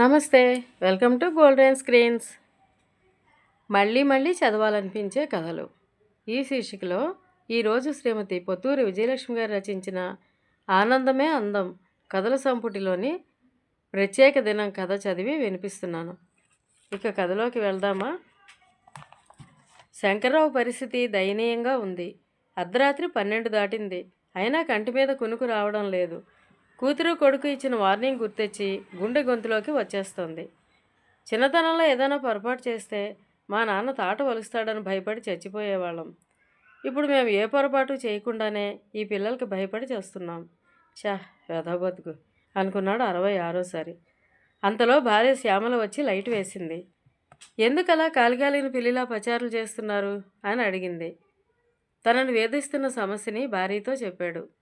నమస్తే welcome to golden screens. మళ్ళీ మళ్ళీ చదవాలనిపించే కథలు. ఈ శీర్షికలో ఈరోజు శ్రీమతి పొత్తూరి విజయలక్ష్మి గారు రచించిన ఆనందమే అందం కథల సంపుటిలోని ప్రత్యేక దినం కథ చదివి వినిపిస్తున్నాను. ఇక కథలోకి వెళ్దామా? శంకర్రావు పరిస్థితి దయనీయంగా ఉంది. అర్ధరాత్రి పన్నెండు దాటింది. అయినా కంటి మీద కునుకు రావడం లేదు. కూతురు కొడుకు ఇచ్చిన వార్నింగ్ గుర్తెచ్చి గుండె గొంతులోకి వచ్చేస్తుంది. చిన్నతనంలో ఏదైనా పొరపాటు చేస్తే మా నాన్న తాట వలుస్తాడని భయపడి చచ్చిపోయేవాళ్ళం. ఇప్పుడు మేము ఏ పొరపాటు చేయకుండానే ఈ పిల్లలకి భయపడి చేస్తున్నాం. చా బతుకు అనుకున్నాడు అరవై ఆరోసారి. అంతలో భార్య శ్యామల వచ్చి లైట్ వేసింది. ఎందుకలా కాలిగాలిన పిల్లిలా పచారులు చేస్తున్నారు? అని అడిగింది. తనను వేధిస్తున్న సమస్యని భార్యతో చెప్పాడు.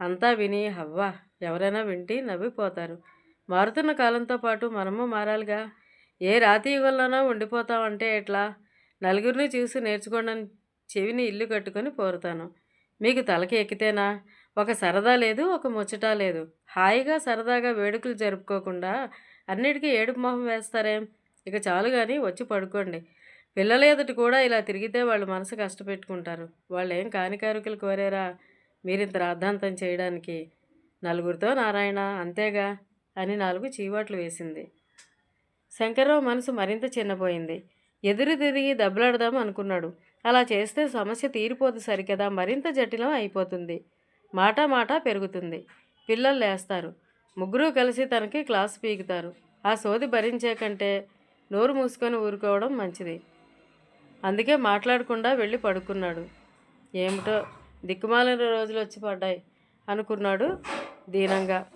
అంతా విని హవ్వా ఎవరైనా వింటి నవ్విపోతారు. మారుతున్న కాలంతో పాటు మనము మారాలిగా. ఏ రాతి యుగంలోనో ఉండిపోతామంటే ఎట్లా? నలుగురిని చూసి నేర్చుకోండి చెవిని ఇల్లు కట్టుకొని పోరుతాను. మీకు తలకి ఎక్కితేనా? ఒక సరదా లేదు ఒక ముచ్చట లేదు. హాయిగా సరదాగా వేడుకలు జరుపుకోకుండా అన్నిటికీ ఏడుపు మొహం వేస్తారేం? ఇక చాలు కానీ వచ్చి పడుకోండి. పిల్లల ఎదుటి కూడా ఇలా తిరిగితే వాళ్ళు మనసు కష్టపెట్టుకుంటారు. వాళ్ళు ఏం కానికారుకులు కోరారా? మీరింత రాద్ధాంతం చేయడానికి నలుగురితో నారాయణ అంతేగా అని నాలుగు చీవాట్లు వేసింది. శంకర్రావు మనసు మరింత చిన్నపోయింది. ఎదురు తిరిగి దెబ్బలాడదాం అనుకున్నాడు. అలా చేస్తే సమస్య తీరిపోదు సరికదా మరింత జటిలం అయిపోతుంది. మాట మాట పెరుగుతుంది. పిల్లలు లేస్తారు. ముగ్గురు కలిసి తనకి క్లాస్ పీకుతారు. ఆ సోది భరించే కంటే నోరు మూసుకొని ఊరుకోవడం మంచిది. అందుకే మాట్లాడకుండా వెళ్ళి పడుకున్నాడు. ఏమిటో దిక్కుమాలిన రోజులు వచ్చి పడ్డాయి అనుకున్నాడు దీనంగా.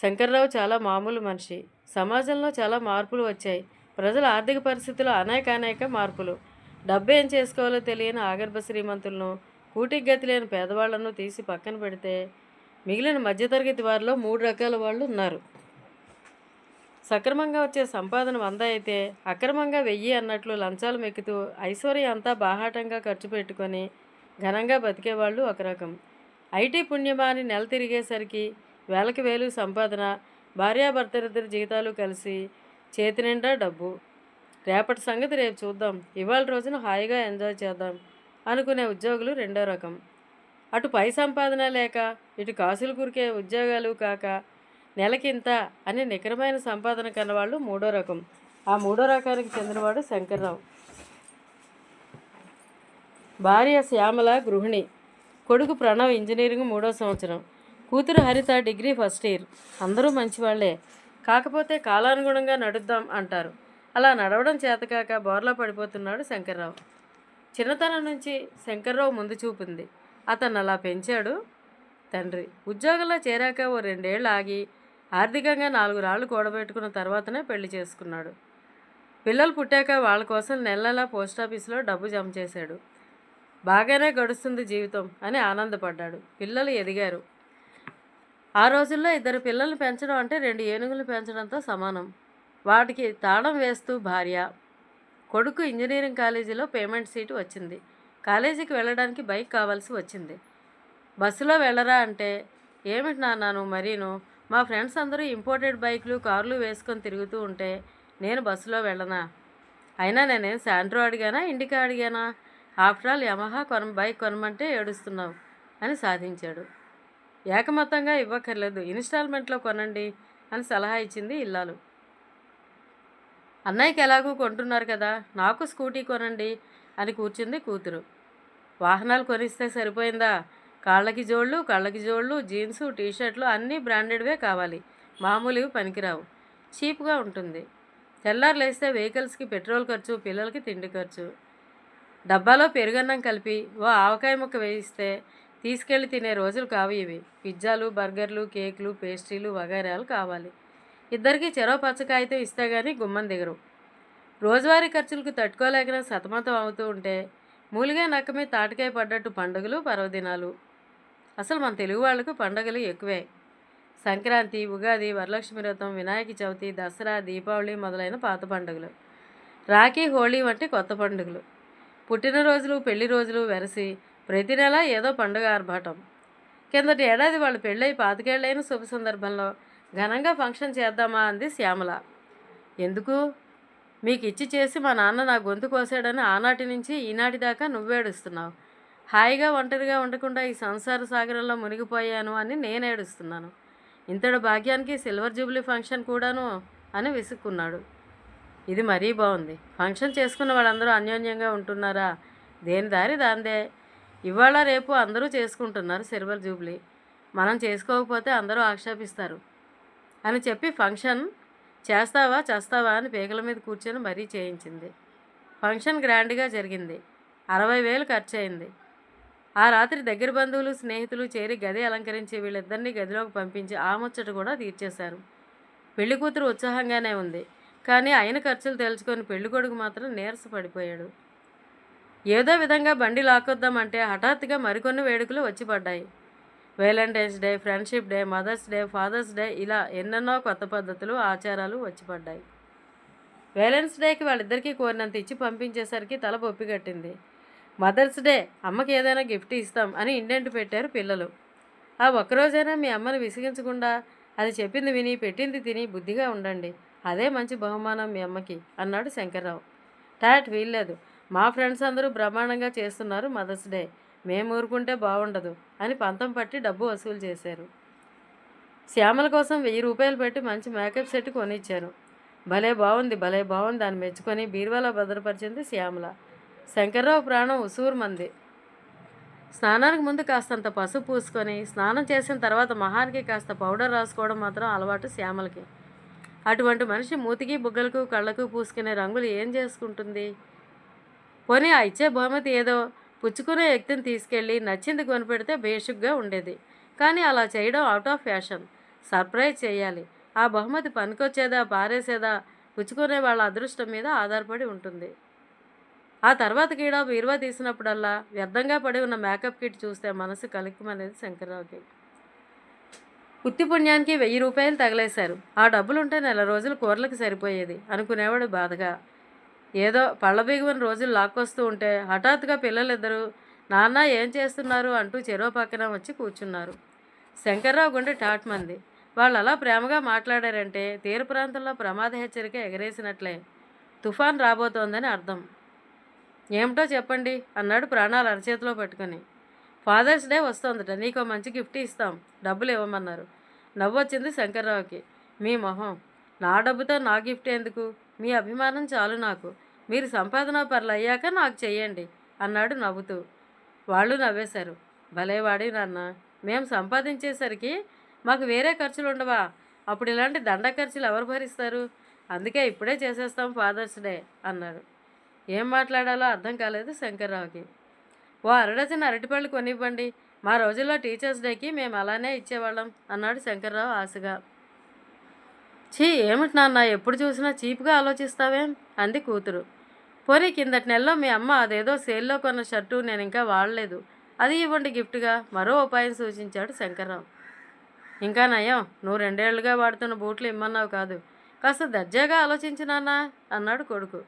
శంకర్రావు చాలా మామూలు మనిషి. సమాజంలో చాలా మార్పులు వచ్చాయి. ప్రజల ఆర్థిక పరిస్థితుల్లో అనేక అనేక మార్పులు. డబ్బు ఏం చేసుకోవాలో తెలియని ఆగర్భ శ్రీమంతులను కూటికి గతి లేని పేదవాళ్ళను తీసి పక్కన పెడితే మిగిలిన మధ్యతరగతి వారిలో మూడు రకాల వాళ్ళు ఉన్నారు. సక్రమంగా వచ్చే సంపాదన వంద అయితే అక్రమంగా వెయ్యి అన్నట్లు లంచాలు మెక్కుతూ ఐశ్వర్యం అంతా బాహాటంగా ఖర్చు పెట్టుకొని ఘనంగా బతికేవాళ్ళు ఒక రకం. ఐటీ పుణ్యమాని నెల తిరిగేసరికి వేలకి వేలు సంపాదన భార్యాభర్తలిద్దరి జీతాలు కలిసి చేతి నిండా డబ్బు. రేపటి సంగతి రేపు చూద్దాం. ఇవాళ రోజున హాయిగా ఎంజాయ్ చేద్దాం అనుకునే ఉద్యోగులు రెండో రకం. అటు పై సంపాదన లేక ఇటు కాసులు కురికే ఉద్యోగాలు కాక నెలకింత అని నికరమైన సంపాదన కన్నవాళ్ళు మూడో రకం. ఆ మూడో రకానికి చెందినవాడు శంకర్రావు. భార్య శ్యామల గృహిణి. కొడుకు ప్రణవ్ ఇంజనీరింగ్ మూడో సంవత్సరం. కూతురు హరిత డిగ్రీ ఫస్ట్ ఇయర్. అందరూ మంచివాళ్ళే. కాకపోతే కాలానుగుణంగా నడుద్దాం అంటారు. అలా నడవడం చేతకాక బోర్లా పడిపోతున్నాడు శంకర్రావు. చిన్నతనం నుంచి శంకర్రావు ముందు చూపింది. అతను అలా పెంచాడు తండ్రి. ఉద్యోగంలో చేరాక ఓ రెండేళ్ళు ఆగి ఆర్థికంగా నాలుగు రాళ్ళు కూడబెట్టుకున్న తర్వాతనే పెళ్ళి చేసుకున్నాడు. పిల్లలు పుట్టాక వాళ్ళ కోసం నెల నెలా పోస్టాఫీసులో డబ్బు జమ చేశాడు. బాగానే గడుస్తుంది జీవితం అని ఆనందపడ్డాడు. పిల్లలు ఎదిగారు. ఆ రోజుల్లో ఇద్దరు పిల్లల్ని పెంచడం అంటే రెండు ఏనుగులు పెంచడంతో సమానం. వాటికి తాళం వేస్తూ భార్య. కొడుకు ఇంజనీరింగ్ కాలేజీలో పేమెంట్ సీటు వచ్చింది. కాలేజీకి వెళ్ళడానికి బైక్ కావాల్సి వచ్చింది. బస్సులో వెళ్ళరా అంటే ఏమిటి నాన్నాను మరీను? మా ఫ్రెండ్స్ అందరూ ఇంపోర్టెడ్ బైక్లు కార్లు వేసుకొని తిరుగుతూ ఉంటే నేను బస్సులో వెళ్ళనా? అయినా నేనేం శాంట్రో అడిగానా? ఇండికా అడిగానా? ఆఫ్టర్ ఆల్ యమహా కొన బైక్ కొనమంటే ఏడుస్తున్నావు అని సాధించాడు. ఏకమతంగా ఇవ్వక్కర్లేదు. ఇన్స్టాల్మెంట్లో కొనండి అని సలహా ఇచ్చింది ఇల్లాలు. అన్నయ్యకి ఎలాగూ కొంటున్నారు కదా నాకు స్కూటీ కొనండి అని కూర్చుంది కూతురు. వాహనాలు కొనిస్తే సరిపోయిందా? కాళ్ళకి జోళ్ళు కళ్ళకి జోళ్ళు జీన్సు టీషర్ట్లు అన్నీ బ్రాండెడ్వే కావాలి. మామూలువి పనికిరావు. చీప్గా ఉంటుంది. తెల్లారు లేస్తే వెహికల్స్కి పెట్రోల్ ఖర్చు పిల్లలకి తిండి ఖర్చు డబ్బాలో పెరుగన్నం కలిపి ఓ ఆవకాయ ముక్క వేయిస్తే తీసుకెళ్ళి తినే రోజులు కావు ఇవి. పిజ్జాలు బర్గర్లు కేకులు పేస్ట్రీలు వగైరాలు కావాలి. ఇద్దరికి చెరో పచ్చకాయతో ఇస్తే కానీ గుమ్మం దిగరు. రోజువారీ ఖర్చులకు తట్టుకోలేకనే సతమతం అవుతూ ఉంటే మూలిగా నక్కమే తాటికాయ పడ్డట్టు పండుగలు పర్వదినాలు. అసలు మన తెలుగు వాళ్ళకు పండుగలు ఎక్కువే. సంక్రాంతి ఉగాది వరలక్ష్మి వ్రతం వినాయక చవితి దసరా దీపావళి మొదలైన పాత పండుగలు. రాఖీ హోళీ వంటి కొత్త పండుగలు. పుట్టినరోజులు పెళ్ళి రోజులు వెరసి ప్రతి నెల ఏదో పండుగ ఆర్భాటం. కిందటి ఏడాది వాళ్ళు పెళ్ళై పాతికేళ్ళైన శుభ సందర్భంలో ఘనంగా ఫంక్షన్ చేద్దామా అంది శ్యామల. ఎందుకు? మీకు ఇచ్చి చేసి మా నాన్న నా గొంతు కోసాడని ఆనాటి నుంచి ఈనాటి దాకా నువ్వేడుస్తున్నావు హాయిగా ఒంటరిగా ఉండకుండా ఈ సంసార సాగరంలో మునిగిపోయాను అని నేను ఏడుస్తున్నాను. ఇంతటి భాగ్యానికి సిల్వర్ జూబ్లీ ఫంక్షన్ కూడాను అని విసుక్కున్నాడు. ఇది మరీ బాగుంది. ఫంక్షన్ చేసుకున్న వాళ్ళందరూ అన్యోన్యంగా ఉంటున్నారా? దేని దారి దాందే. ఇవాళ రేపు అందరూ చేసుకుంటున్నారు సిల్వర్ జూబ్లీ. మనం చేసుకోకపోతే అందరూ ఆక్షేపిస్తారు. అని చెప్పి ఫంక్షన్ చేస్తావా చేస్తావా అని పేకల మీద కూర్చొని మరీ చేయించింది. ఫంక్షన్ గ్రాండ్గా జరిగింది. అరవై వేలు ఖర్చు అయింది ఆ రాత్రి దగ్గర బంధువులు స్నేహితులు చేరి గది అలంకరించి వీళ్ళిద్దరినీ గదిలోకి పంపించి ఆ ముచ్చట కూడా తీర్చేశారు. పెళ్ళి కూతురు ఉత్సాహంగానే ఉంది. కానీ అయిన ఖర్చులు తెలుసుకొని పెళ్ళికొడుకు మాత్రం నీరస పడిపోయాడు. ఏదో విధంగా బండి లాక్కొద్దామంటే హఠాత్తుగా మరికొన్ని వేడుకలు వచ్చి పడ్డాయి. Valentine's day friendship day mother's day father's day ఇలా ఎన్నెన్నో కొత్త పద్ధతులు ఆచారాలు వచ్చి పడ్డాయి. వేలెన్స్ డేకి వాళ్ళిద్దరికీ కోరినంత ఇచ్చి పంపించేసరికి తల బొప్పి కట్టింది. మదర్స్ డే అమ్మకి ఏదైనా గిఫ్ట్ ఇస్తాం అని ఇండెంట్ పెట్టారు పిల్లలు. ఆ ఒక్కరోజైనా మీ అమ్మని విసిగించకుండా అది చెప్పింది విని పెట్టింది తిని బుద్ధిగా ఉండండి. అదే మంచి బహుమానం మీ అమ్మకి అన్నాడు శంకర్రావు. టాట్ వీల్లేదు. మా ఫ్రెండ్స్ అందరూ బ్రహ్మాండంగా చేస్తున్నారు మదర్స్ డే. మేము ఊరుకుంటే బాగుండదు అని పంతం పట్టి డబ్బు వసూలు చేశారు. శ్యామల కోసం వెయ్యి రూపాయలు పెట్టి మంచి మేకప్ సెట్ కొనిచ్చారు. భలే బాగుంది భలే బాగుంది అని మెచ్చుకొని బీరువాలో భద్రపరిచింది శ్యామల. శంకర్రావు ప్రాణం ఉసూరు మంది. స్నానానికి ముందు కాస్తంత పసుపు పూసుకొని స్నానం చేసిన తర్వాత మహానికి కాస్త పౌడర్ రాసుకోవడం మాత్రం అలవాటు శ్యామలకి. అటువంటి మనిషి మూతికి బుగ్గలకు కళ్ళకు పూసుకునే రంగులు ఏం చేసుకుంటుంది? పోనీ ఆ ఇచ్చే బహుమతి ఏదో పుచ్చుకునే వ్యక్తిని తీసుకెళ్ళి నచ్చింది కొనిపెడితే బేషుగ్గా ఉండేది. కానీ అలా చేయడం అవుట్ ఆఫ్ ఫ్యాషన్ సర్ప్రైజ్ చేయాలి. ఆ బహుమతి పనికొచ్చేదా పారేసేదా పుచ్చుకునే వాళ్ళ అదృష్టం మీద ఆధారపడి ఉంటుంది. ఆ తర్వాత కీడా బీరువా తీసినప్పుడల్లా వ్యర్థంగా పడి ఉన్న మేకప్ కిట్ చూస్తే మనసు కలిక్కుమనేది శంకర్రావుకి. ఉత్తి పుణ్యానికి వెయ్యి రూపాయలు తగలేశారు. ఆ డబ్బులుంటే నెల రోజులు కూరలకు సరిపోయేది అనుకునేవాడు బాధగా. ఏదో పళ్ళబిగువన రోజులు లాక్కొస్తూ ఉంటే హఠాత్తుగా పిల్లలిద్దరూ నాన్న ఏం చేస్తున్నారు? అంటూ చెరో పక్కన వచ్చి కూర్చున్నారు. శంకర్రావు గుండె టాట్మంది. వాళ్ళు అలా ప్రేమగా మాట్లాడారంటే తీర ప్రాంతంలో ప్రమాద హెచ్చరిక ఎగరేసినట్లే. తుఫాన్ రాబోతోందని అర్థం. ఏమిటో చెప్పండి అన్నాడు ప్రాణాలు అరచేతిలో పట్టుకొని. ఫాదర్స్ డే వస్తోందట నీకో మంచి గిఫ్ట్ ఇస్తాం. డబ్బులు ఇవ్వమన్నారు. నవ్వొచ్చింది శంకర్రావుకి. మీ మొహం. నా డబ్బుతో నా గిఫ్ట్ ఎందుకు? మీ అభిమానం చాలు నాకు. మీరు సంపాదన పనులు అయ్యాక నాకు చెయ్యండి అన్నాడు నవ్వుతూ. వాళ్ళు నవ్వేశారు. భలేవాడి నాన్న. మేము సంపాదించేసరికి మాకు వేరే ఖర్చులు ఉండవా అప్పుడు ఇలాంటి దండ ఖర్చులు ఎవరు భరిస్తారు? అందుకే ఇప్పుడే చేసేస్తాం ఫాదర్స్ డే అన్నారు. ఏం మాట్లాడాలో అర్థం కాలేదు శంకర్రావుకి. ఓ అరడజన అరటిపళ్ళు కొనివ్వండి. మా రోజుల్లో టీచర్స్ డేకి మేము అలానే ఇచ్చేవాళ్ళం అన్నాడు శంకర్రావు ఆశగా. ఛీ ఏమిటి నాన్న ఎప్పుడు చూసినా చీప్గా ఆలోచిస్తావేం? అంది కూతురు. పోనీ కిందటి నెలలో మీ అమ్మ అదేదో సేల్లో కొన్న షర్టు నేను ఇంకా వాడలేదు. అది ఇవ్వండి గిఫ్ట్గా మరో ఉపాయం సూచించాడు శంకర్రావు. ఇంకా నయం నువ్వు రెండేళ్ళుగా వాడుతున్న బూట్లు ఇమ్మన్నావు కాదు. కాస్త దర్జాగా ఆలోచించినానా అన్నాడు కొడుకు.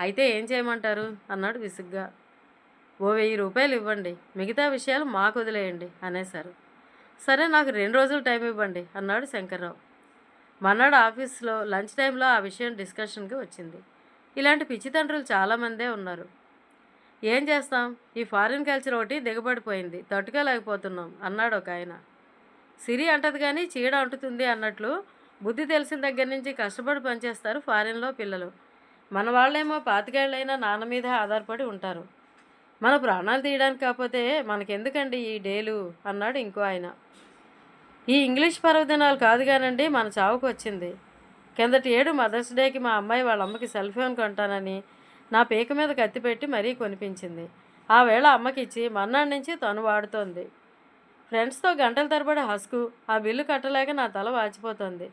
అయితే ఏం చేయమంటారు? అన్నాడు విసుగ్గా. ఓ వెయ్యి రూపాయలు ఇవ్వండి మిగతా విషయాలు మాకు వదిలేయండి అనేశారు. సరే నాకు రెండు రోజులు టైం ఇవ్వండి అన్నాడు శంకర్రావు. మన్నాడు ఆఫీస్లో లంచ్ టైంలో ఆ విషయం డిస్కషన్కి వచ్చింది. ఇలాంటి పిచ్చి తండ్రులు చాలామందే ఉన్నారు. ఏం చేస్తాం? ఈ ఫారిన్ కల్చర్ ఒకటి దిగబడిపోయింది తట్టుకోలేకపోతున్నాం అన్నాడు ఒక ఆయన. సిరి అంటది కానీ చీడ అంటుతుంది అన్నట్లు బుద్ధి తెలిసిన దగ్గర నుంచి కష్టపడి పనిచేస్తారు ఫారిన్లో పిల్లలు. మన వాళ్ళేమో పాతికేళ్ళైనా నాన్న మీదే ఆధారపడి ఉంటారు. మన ప్రాణాలు తీయడానికి కాకపోతే మనకెందుకండి ఈ డేలు? అన్నాడు ఇంకో ఆయన. ఈ ఇంగ్లీష్ పర్వదినాలు కాదు కానండి మన చావుకు వచ్చింది. కిందటి ఏడు మదర్స్ డేకి మా అమ్మాయి వాళ్ళ అమ్మకి సెల్ ఫోన్ కొంటానని నా పీక మీద కత్తి పెట్టి మరీ కొనిపించింది. ఆ వేళ అమ్మకి ఇచ్చి మన్నాడు నుంచి తను వాడుతోంది. ఫ్రెండ్స్తో గంటల తరబడి హస్కు ఆ బిల్లు కట్టలేక నా తల వాచిపోతుంది.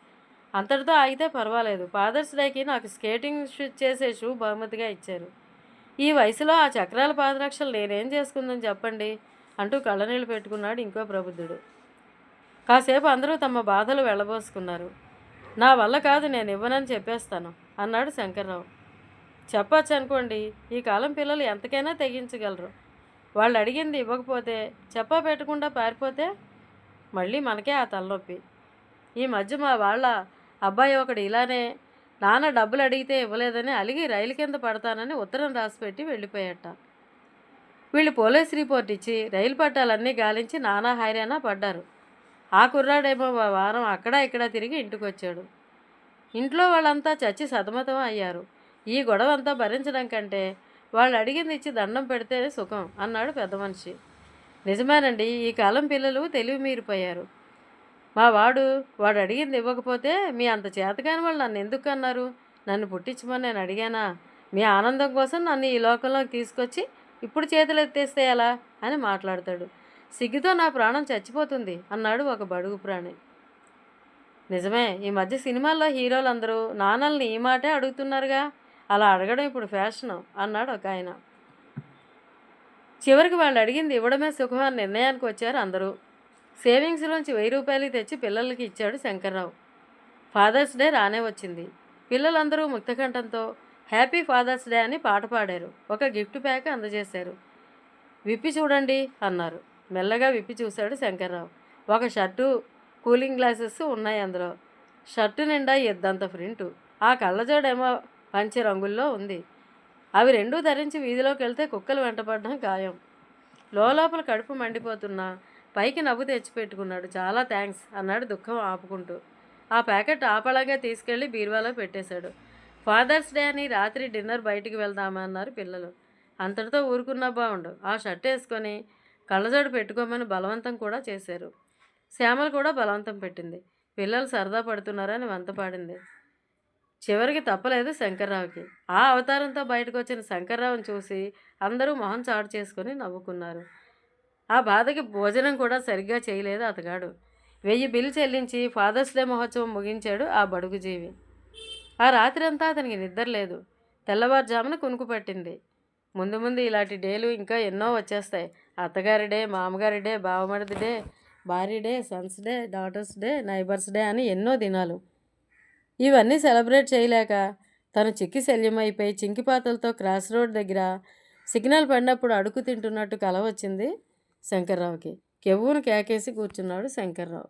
అంతటితో ఆగితే పర్వాలేదు. ఫాదర్స్ డేకి నాకు స్కేటింగ్ షూ చేసే షూ బహుమతిగా ఇచ్చారు. ఈ వయసులో ఆ చక్రాల పాదరక్షలు నేనేం చేసుకుందని చెప్పండి అంటూ కళ్ళనీళ్ళు పెట్టుకున్నాడు ఇంకో ప్రబుద్ధుడు. కాసేపు అందరూ తమ బాధలు వెళ్ళబోసుకున్నారు. నా వల్ల కాదు నేను ఇవ్వనని చెప్పేస్తాను అన్నాడు శంకర్రావు. చెప్పచ్చు అనుకోండి ఈ కాలం పిల్లలు ఎంతకైనా తెగించగలరు. వాళ్ళు అడిగింది ఇవ్వకపోతే చెప్పా పెట్టకుండా పారిపోతే మళ్ళీ మనకే ఆ తలనొప్పి. ఈ మధ్య మా వాళ్ళ అబ్బాయి ఒకడు ఇలానే నాన్న డబ్బులు అడిగితే ఇవ్వలేదని అలిగి రైలు కింద పడతానని ఉత్తరం రాసిపెట్టి వెళ్ళిపోయాట. వీళ్ళు పోలీస్ రిపోర్ట్ ఇచ్చి రైలు పట్టాలన్నీ గాలించి నానా హైరానా పడ్డారు. ఆ కుర్రాడేమో వారం అక్కడ ఇక్కడ తిరిగి ఇంటికి వచ్చాడు ఇంట్లో వాళ్ళంతా చచ్చి సతమతం అయ్యారు. ఈ గొడవ అంతా భరించడం కంటే వాళ్ళు అడిగింది ఇచ్చి దండం పెడితే సుఖం అన్నాడు పెద్ద మనిషి. నిజమేనండి ఈ కాలం పిల్లలు తెలివి మీరిపోయారు. మా వాడు వాడు అడిగింది ఇవ్వకపోతే మీ అంత చేతకాని వాళ్ళు నన్ను ఎందుకు అన్నారు? నన్ను పుట్టించమని నేను అడిగానా? మీ ఆనందం కోసం నన్ను ఈ లోకంలోకి తీసుకొచ్చి ఇప్పుడు చేతులు ఎత్తేస్తే ఎలా? అని మాట్లాడతాడు. సిగ్గుతో నా ప్రాణం చచ్చిపోతుంది అన్నాడు ఒక బడుగు ప్రాణి. నిజమే ఈ మధ్య సినిమాల్లో హీరోలందరూ నాన్నల్ని ఈ మాటే అడుగుతున్నారుగా? అలా అడగడం ఇప్పుడు ఫ్యాషను అన్నాడు ఒక ఆయన. చివరికి వాళ్ళు అడిగింది ఇవ్వడమే సుఖం అని నిర్ణయానికి వచ్చారు అందరూ. సేవింగ్స్లోంచి వెయ్యి రూపాయలు తెచ్చి పిల్లలకి ఇచ్చాడు శంకర్రావు. ఫాదర్స్ డే రానే వచ్చింది. పిల్లలందరూ ముక్తకంఠంతో హ్యాపీ ఫాదర్స్ డే అని పాట పాడారు. ఒక గిఫ్ట్ ప్యాక్ అందజేశారు. విప్పి చూడండి అన్నారు. మెల్లగా విప్పి చూశాడు శంకర్రావు. ఒక షర్టు కూలింగ్ గ్లాసెస్ ఉన్నాయి అందులో. షర్టు నిండా ఎద్దంత ప్రింటు. ఆ కళ్ళజోడేమో పంచి రంగుల్లో ఉంది. అవి రెండూ ధరించి వీధిలోకి వెళ్తే కుక్కలు వెంటపడడం ఖాయం. లోపల కడుపు మండిపోతున్నా పైకి నవ్వు తెచ్చిపెట్టుకున్నాడు. చాలా థ్యాంక్స్ అన్నాడు దుఃఖం ఆపుకుంటూ. ఆ ప్యాకెట్ ఆపలాగా తీసుకెళ్ళి బీరువాలో పెట్టేశాడు. ఫాదర్స్ డే అని రాత్రి డిన్నర్ బయటికి వెళ్దామా అన్నారు పిల్లలు. అంతటితో ఊరుకున్నా బాగుండు ఆ షర్ట్ వేసుకొని కళ్ళజోడు పెట్టుకోమని బలవంతం కూడా చేశారు. శ్యామలు కూడా బలవంతం పెట్టింది. పిల్లలు సరదా పడుతున్నారని వంతపాడింది చివరికి తప్పలేదు శంకర్రావుకి. ఆ అవతారంతో బయటకు వచ్చిన శంకర్రావుని చూసి అందరూ మొహం చాటు చేసుకొని నవ్వుకున్నారు. ఆ బాధకి భోజనం కూడా సరిగ్గా చేయలేదు అతగాడు. వెయ్యి బిల్లు చెల్లించి ఫాదర్స్ డే మహోత్సవం ముగించాడు ఆ బడుగు జీవి. ఆ రాత్రి అంతా అతనికి నిద్ర లేదు. తెల్లవారుజామున కునుకు పట్టింది. ముందు ముందు ఇలాంటి డేలు ఇంకా ఎన్నో వచ్చేస్తాయి. అత్తగారి డే మామగారి డే బావమరిది డే భార్య day sons day daughters day neighbours day అని ఎన్నో దినాలు. ఇవన్నీ సెలబ్రేట్ చేయలేక తను చిక్కి శల్యమైపోయి చింకిపాతలతో క్రాస్ రోడ్ దగ్గర సిగ్నల్ పడినప్పుడు అడుగు తింటున్నట్టు కల వచ్చింది. శంకర్రావుకి. కెవ్వును కేకేసి కూర్చున్నాడు శంకర్రావు.